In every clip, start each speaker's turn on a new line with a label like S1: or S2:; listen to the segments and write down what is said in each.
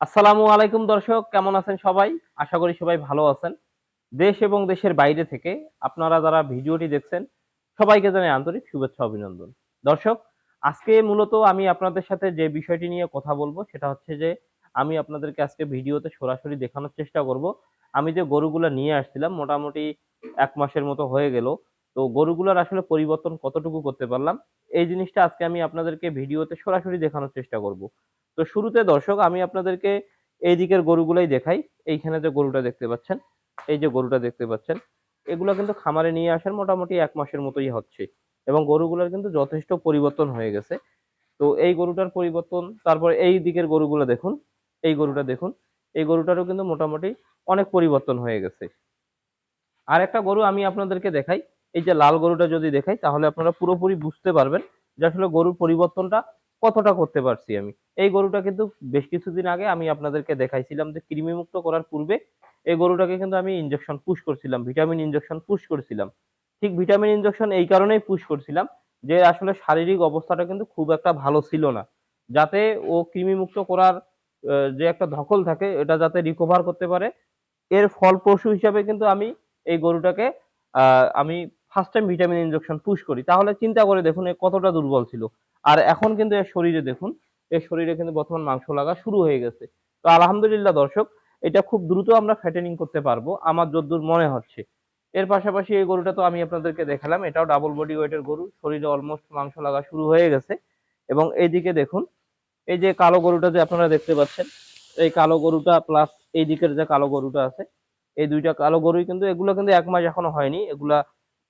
S1: আসসালামু আলাইকুম দর্শক, কেমন আছেন সবাই? আশা করি সবাই ভালো আছেন। দেশ এবং দেশের বাইরে থেকে আপনারা যারা ভিডিওটি দেখছেন, সবাইকে জানাই আন্তরিক শুভেচ্ছা, অভিনন্দন। দর্শক, আজকে মূলত আমি আপনাদের সাথে যে বিষয়টি নিয়ে কথা বলব, সেটা হচ্ছে যে আমি আপনাদেরকে আজকে ভিডিওতে সরাসরি দেখানোর চেষ্টা করব। আমি যে গরুগুলা নিয়ে আসছিলাম, মোটামুটি এক মাসের মতো হয়ে গেল। তো গরুগুলার আসলে পরিবর্তন কতটুকু করতে পারলাম, এই জিনিসটা আজকে আমি আপনাদেরকে ভিডিওতে সরাসরি দেখানোর চেষ্টা করব। তো শুরুতে দর্শক, আমি আপনাদেরকে এই দিকের গরুগুলাই দেখাই। এইখানে যে গরুটা দেখতে পাচ্ছেন, এই যে গরুটা দেখতে পাচ্ছেন, এগুলো কিন্তু খামারে নিয়ে আসার মোটামুটি এক মাসের মতোই হচ্ছে এবং গরুগুলোর কিন্তু যথেষ্ট পরিবর্তন হয়ে গেছে। তো এই গরুটার পরিবর্তন, তারপর এই দিকের গরুগুলো দেখুন, এই গরুটা দেখুন, এই গরুটারও কিন্তু মোটামুটি অনেক পরিবর্তন হয়ে গেছে। আর একটা গরু আমি আপনাদেরকে দেখাই এই যে লাল গরুটা যদি দেখাই, তাহলে আপনারা পুরোপুরি বুঝতে পারবেন যে আসলে গরুর পরিবর্তনটা কতটা করতে পারছি আমি। এই গরুটা কিন্তু বেশ কিছুদিন আগে আমি আপনাদেরকে দেখাইছিলাম যে কৃমি মুক্ত করার পূর্বে এই গরুটাকে কিন্তু আমি ইনজেকশন পুশ করছিলাম ভিটামিন ইনজেকশন পুশ করছিলাম। ঠিক ভিটামিন ইনজেকশন এই কারণেই পুশ করছিলাম যে আসলে শারীরিক অবস্থাটা কিন্তু খুব একটা ভালো ছিল না। যাতে ও কৃমি মুক্ত করার যে একটা ধকল থাকে, এটা যাতে রিকভার করতে পারে। এর ফলপ্রসূ হিসাবে কিন্তু আমি এই গরুটাকে আমি first time vitamin injection push করি, তাহলে চিন্তা করে দেখুন এ কতটা দুর্বল ছিল। আর এখন কিন্তু এর শরীরে দেখুন, এর শরীরে কিন্তু বর্তমান মাংস লাগা শুরু হয়ে গেছে। তো আলহামদুলিল্লাহ দর্শক, এটা খুব দ্রুত আমরা ফ্যাটেনিং করতে পারব, আমার যদ্দূর মনে হচ্ছে। এর পাশাপাশি এই গরুটা তো আমি আপনাদেরকে দেখালাম, এটাও ডাবল বডি ওয়েটের গরু, শরীরে অলমোস্ট মাংস লাগা শুরু হয়ে গেছে। এবং এইদিকে দেখুন, এই যে কালো গরুটা যে আপনারা দেখতে পাচ্ছেন, এই কালো গরুটা প্লাস এই দিকের যে কালো গরুটা আছে, এই দুইটা কালো গরুই কিন্তু এগুলো কিন্তু এক মাস এখনও হয়নি, এগুলা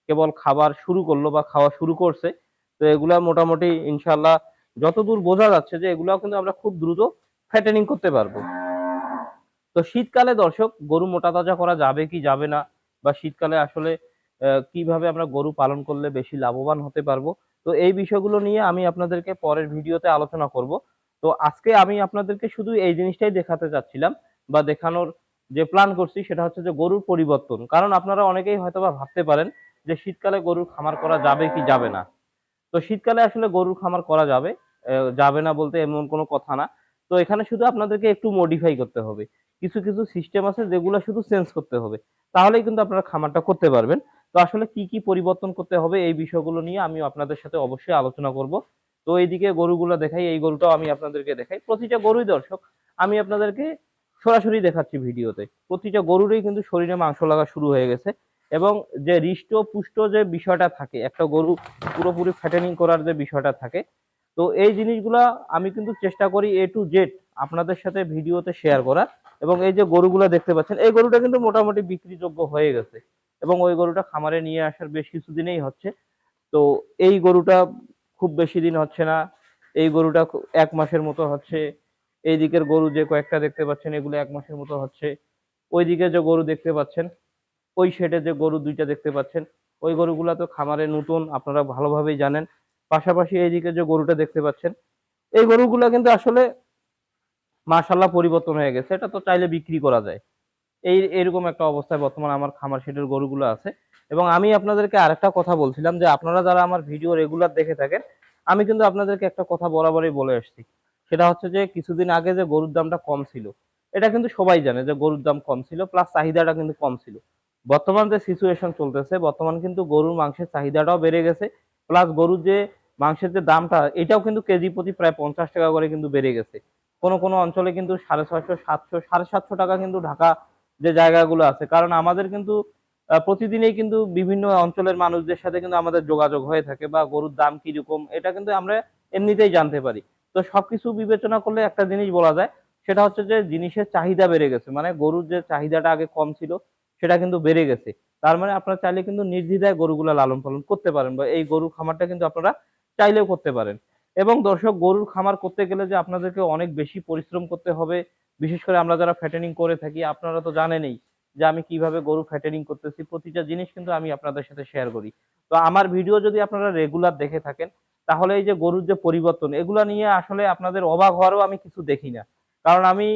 S1: কেবল খাবার শুরু করল বা খাওয়া শুরু করছে, তো এগুলা মোটামুটি ইনশাল্লাহ যতদূর বোঝা যাচ্ছে যে এগুলাও কিন্তু আমরা খুব দ্রুত ফ্যাটেনিং করতে পারব। তো শীতকালে দর্শক, গরু মোটা তাজা করা যাবে কি যাবে না? বা শীতকালে আসলে কীভাবে আমরা গরু পালন করলে বেশি লাভবান হতে পারব? তো এই বিষয়গুলো নিয়ে আমি আপনাদেরকে পরের ভিডিওতে আলোচনা করব। তো আজকে আমি আপনাদেরকে শুধু এই জিনিসটাই দেখাতে চাচ্ছিলাম বা দেখানোর যে প্ল্যান করছি সেটা হচ্ছে যে গরুর পরিবর্তন। কারণ আপনারা অনেকেই হয়তোবা ভাবতে পারেন যে শীতকালে গরুর খামার করা যাবে কি যাবে না। তো শীতকালে আসলে গরুর খামার করা যাবে যাবে না বলতে এমন কোনো কথা না। তো এখানে শুধু আপনাদেরকে একটু মডিফাই করতে হবে। কিছু কিছু সিস্টেম আছে যেগুলো শুধু চেঞ্জ করতে হবে। তাহলেই কিন্তু আপনারা খামারটা করতে পারবেন। তো আসলে কি কি পরিবর্তন করতে হবে এই বিষয়গুলো নিয়ে আমি আপনাদের সাথে অবশ্যই আলোচনা করব। তো এইদিকে গরুগুলো দেখাই, এই গরুটাও আমি আপনাদেরকে দেখাই। প্রতিটা গরুই দর্শক, আমি আপনাদেরকে সরাসরি দেখাচ্ছি ভিডিওতে। প্রতিটা গরুরই কিন্তু শরীরে মাংস লাগা শুরু হয়ে গেছে। এবং যে হৃষ্ট পুষ্ট যে বিষয়টা থাকে, একটা গরু পুরোপুরি ফ্যাটেনিং করার যে বিষয়টা থাকে, তো এই জিনিসগুলা আমি কিন্তু চেষ্টা করি এ টু জেড আপনাদের সাথে ভিডিওতে শেয়ার করার এবং এই যে গরুগুলা দেখতে পাচ্ছেন, এই গরুটা কিন্তু মোটামুটি বিক্রিযোগ্য হয়ে গেছে এবং ওই গরুটা খামারে নিয়ে আসার বেশ কিছুদিনেই হচ্ছে। তো এই গরুটা খুব বেশি দিন হচ্ছে না, এই গরুটা এক মাসের মতো হচ্ছে, এই দিকের গরু যে কয়েকটা দেখতে পাচ্ছেন, এগুলো এক মাসের মতো হচ্ছে, ওই দিকে যে গরু দেখতে পাচ্ছেন ওই শেডে যে গরু দুইটা দেখতে পাচ্ছেন, ওই গরুগুলা তো খামারে নতুন, আপনারা ভালোভাবেই জানেন। পাশাপাশি এইদিকে যে গরুটা দেখতে পাচ্ছেন, এই গরুগুলা কিন্তু আসলে মাশাল্লাহ পরিবর্তন হয়ে গেছে। এটা তো চাইলে বিক্রি করা যায়। এই, এরকম একটা অবস্থায় বর্তমানে আমার খামার শেডের গরুগুলো আছে। এবং আমি আপনাদেরকে আরেকটা কথা বলছিলাম যে, আপনারা যারা আমার ভিডিও রেগুলার দেখে থাকেন, আমি কিন্তু আপনাদেরকে একটা কথা বরাবরই বলে আসছি। সেটা হচ্ছে যে, কিছুদিন আগে যে গরুর দামটা কম ছিল, এটা কিন্তু সবাই জানে যে গরুর দাম কম ছিল প্লাস চাহিদাটা কিন্তু কম ছিল। বর্তমান যে সিচুয়েশন চলতেছে, বর্তমান কিন্তু গরুর মাংসের চাহিদাটাও বেড়ে গেছে প্লাস গরুর যে মাংসের যে দামটা, এটাও কিন্তু কেজি প্রতি প্রায় পঞ্চাশ টাকা করে কিন্তু বেড়ে গেছে। কোনো কোনো অঞ্চলে কিন্তু সাড়ে ছয়শো, সাতশো, সাড়ে সাতশো টাকা কিন্তু ঢাকা যে জায়গাগুলো আছে, কারণ আমাদের কিন্তু প্রতিদিনই কিন্তু বিভিন্ন অঞ্চলের মানুষদের সাথে কিন্তু আমাদের যোগাযোগ হয়ে থাকে বা গরুর দাম কীরকম, এটা কিন্তু আমরা এমনিতেই জানতে পারি। তো সবকিছু বিবেচনা করলে একটা জিনিস বলা যায়, সেটা হচ্ছে যে জিনিসের চাহিদা বেড়ে গেছে। মানে গরুর যে চাহিদাটা আগে কম ছিল সেটা কিন্তু বেড়ে গেছে। তার মানে আপনারা চাইলে কিন্তু নির্দ্বিধায় গরুগুলা লালন পালন করতে পারেন বা এই গরুর খামারটা কিন্তু আপনারা চাইলেও করতে পারেন। এবং দর্শক, গরুর খামার করতে গেলে যে আপনাদেরকে অনেক বেশি পরিশ্রম করতে হবে, বিশেষ করে আমরা যারা ফ্যাটেনিং করে থাকি, আপনারা তো জানেনই যে আমি কীভাবে গরু ফ্যাটেনিং করতেছি, প্রতিটা জিনিস কিন্তু আমি আপনাদের সাথে শেয়ার করি। তো আমার ভিডিও যদি আপনারা রেগুলার দেখে থাকেন, তাহলে এই যে গরুর যে পরিবর্তন, এগুলা নিয়ে আসলে আপনাদের অবাক হওয়ারও আমি কিছু দেখি না। কারণ আমি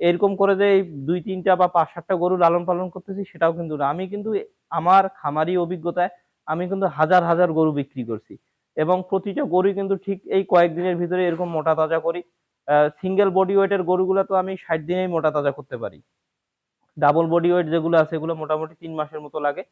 S1: এরকম করে যে দুই, তিনটা বা পাঁচ, সাতটা গরু লালন পালন করতেছি, সেটাও কিন্তু না। আমি কিন্তু আমার খামারি অভিজ্ঞতায় আমি কিন্তু হাজার হাজার গরু বিক্রি করছি। এবং প্রতিটা গরু কিন্তু ঠিক এই কয়েকদিনের ভিতরে এরকম মোটা তাজা করি। সিঙ্গেল বডি ওয়েটের গরুগুলো তো আমি ষাট দিনেই মোটা তাজা করতে পারি। ডাবল বডি ওয়েট যেগুলো আছে, এগুলো মোটামুটি তিন মাসের মতো লাগে।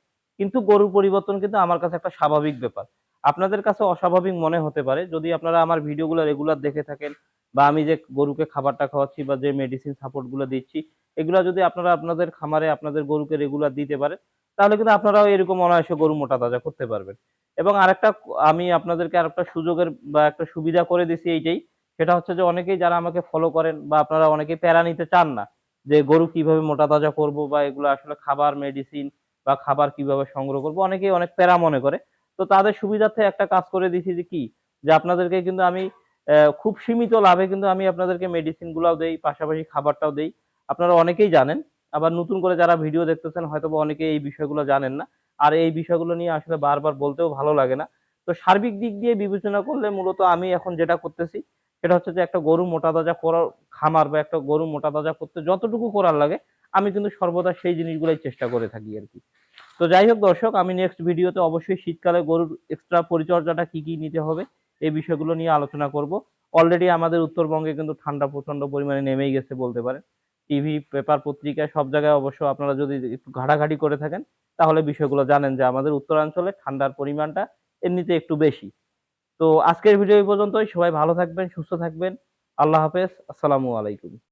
S1: কিন্তু গরুর পরিবর্তন কিন্তু আমার কাছে একটা স্বাভাবিক ব্যাপার। আপনাদের কাছে অস্বাভাবিক মনে হতে পারে। যদি আপনারা আমার ভিডিওগুলো রেগুলার দেখে থাকেন বা আমি যে গরুকে খাবারটা খাওয়াচ্ছি বা যে মেডিসিন সাপোর্টগুলো দিচ্ছি, এগুলো যদি আপনারা আপনাদের খামারে আপনাদের গরুকে রেগুলার দিতে পারেন, তাহলে কিন্তু আপনারাও এরকম অনায়াসে গরু মোটা তাজা করতে পারবেন। এবং আরেকটা আমি আপনাদেরকে আরেকটা সুযোগের বা একটা সুবিধা করে দিছি এইটাই, সেটা হচ্ছে যে অনেকেই যারা আমাকে ফলো করেন বা আপনারা অনেকেই প্যারা নিতে চান না, যে গরু কীভাবে মোটা তাজা করব বা এগুলো আসলে খাবার মেডিসিন বা খাবার কীভাবে সংগ্রহ করব, অনেকেই অনেক প্যারা মনে করে। তো তাদের সুবিধার্থে একটা কাজ করে দিছি যে কি, যে আপনাদেরকে কিন্তু আমি খুব সীমিত লাভে কিন্তু আমি আপনাদেরকে মেডিসিন গুলাও দেই, পাশাপাশি খাবারটাও দেই। আপনারা অনেকেই জানেন, আবার নতুন করে যারা ভিডিও দেখতেছেন হয়তো অনেকে এই বিষয়গুলো জানেন না। আর এই বিষয়গুলো নিয়ে আসলে বারবার বলতেও ভালো লাগে না। তো সার্বিক দিক দিয়ে বিবেচনা করলে মূলত আমি এখন যেটা করতেছি, সেটা হচ্ছে যে একটা গরু মোটা তাজা করার খামার বা একটা গরু মোটা তাজা করতে যতটুকু করার লাগে, আমি কিন্তু সর্বদা সেই জিনিসগুলোই চেষ্টা করে থাকি আর কি। তো যাই হোক দর্শক, আমি নেক্সট ভিডিওতে অবশ্যই শীতকালে গরুর এক্সট্রা পরিচর্যাটা কি কি নিতে হবে এই বিষয়গুলো নিয়ে আলোচনা করব। অলরেডি আমাদের উত্তরবঙ্গে কিন্তু ঠান্ডা প্রচণ্ড পরিমাণে নেমেই গেছে বলতে পারেন। টিভি পেপার পত্রিকা সব জায়গায় অবশ্য আপনারা যদি একটু ঘাটাঘাটি করে থাকেন, তাহলে বিষয়গুলো জানেন যে আমাদের উত্তরাঞ্চলে ঠান্ডার পরিমাণটা এমনিতে একটু বেশি। তো আজকের ভিডিও এই পর্যন্তই। সবাই ভালো থাকবেন, সুস্থ থাকবেন। আল্লাহ হাফেজ। আসসালামু আলাইকুম।